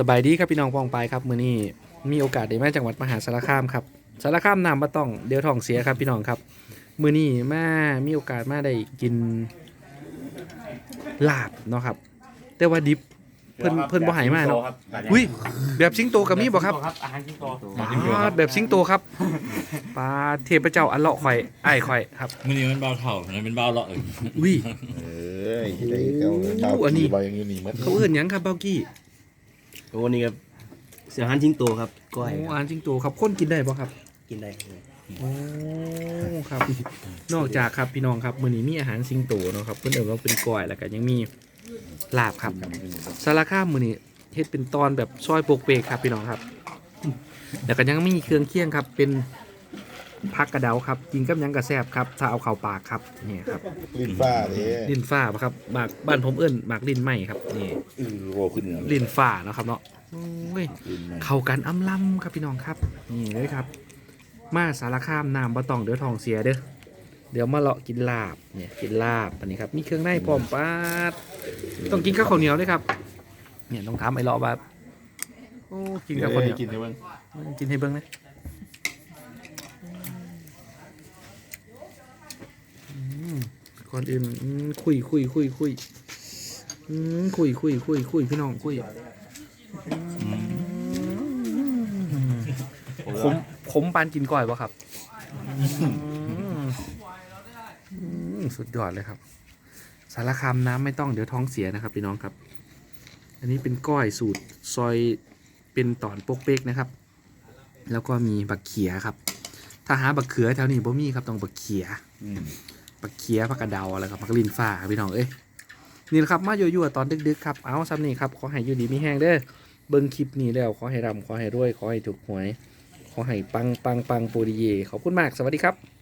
สบายดีครับพี่น้องปองไปายครับมื้อนี้มีโอกาสได้มาจังหวัดมหาสารคามครับสารคามน้ำบ่ต้องเดี๋ยวท้องเสียครับพี่น้องครับ มื้อนี้มามีโอกาสมาได้กินลาบเนาะครับ แต่ว่าดิบเพิ่นเพิ่นบ่ให้มาเนาะอุ้ยแบบสิงโตก็มีบ่ครับอาหารสิงโตปาดแบบสิงโตครับปลาเทพเจ้าอันเลาะข่อยอ้ายข่อยครับมันนี่มันเบาเถ่ามันเป็นเบาเลาะเอออุ้ยเออที่ได้เก้าเก้าอันนี้กี่ใบอย่างนี้นี่มัดเขาเอิ้นหยังครับเบากี้ โอ้นี่ครับเสือหันสิงโตครับก้อยโอ้อาหารสิงโตครับคนกินได้บ่ครับ กินได้โอ้ครับ นอกจากครับพี่น้องครับมื้อนี้มีอาหารสิงโตเนาะครับเพิ่นเอิ้นว่าเป็นก้อยแล้วก็ยังมีลาบครับสารคามมื้อนี้เฮ็ดเป็นตอนแบบซอยโปกเปกครับพี่น้องครับ แล้วก็ยังมีเครื่องเคียงครับเป็น ผักกระเดาครับกินกับหยังกระแซบครับ ถ้าเอาเข้าปากครับนี่ครับลิ้นฟ้าเด้ลิ้นฟ้าปะครับหมากบ้านผมเอิ้นหมากลิ้นไหมครับนี่เออโรขึ้นเหนือลิ้นฟ้าเนาะครับเนาะโอ้ยลิ้นไหมเข้ากันอ้ำล้ำครับพี่น้องครับ นี่เลยครับ มาสารคามน้ำบะต้องเดี๋ยวทองเสียเด้อเดี๋ยวมาเลาะกินลาบเนี่ยกินลาบอันนี้ครับมีเครื่องในพร้อมปาดต้องกินข้าวข้าวเหนียวด้วยครับ เนี่ยต้องถามไอ้เลาะว่าโอ้กินกับข้าวเหนียว กินได้บ้างกินให้เบิ้งนะอืม ก่อนอื่นอืมคุยคุยคุยคุยอืมคุยคุยคุยคุยพี่น้องคุยขมขมปานกินก้อยปะครับอืมอืมสุดยอดเลยครับ สารคามน้ำไม่ต้องเดี๋ยวท้องเสียนะครับพี่น้องครับ อันนี้เป็นก้อยสูตรซอยเป็นตอนโปกเป๊กนะครับ แล้วก็มีบักเขียครับ ถ้าหาบักเขือแถวนี้บ่มีครับต้องบักเขีย ผักเคียผักกระเดาอะไรครับผักลินฟ้าพี่น้องเอ้ยนี่แหละครับมายั่วๆตอนดึกๆครับเอาซ้ำนี่ครับขอให้อยู่ดีมีแห้งเด้อเบิ้งคลิปนี้แล้วขอให้รำขอให้รวยขอให้ถูกหวยขอให้ปังปังปังปูดีเยขอบคุณมากสวัสดีครับ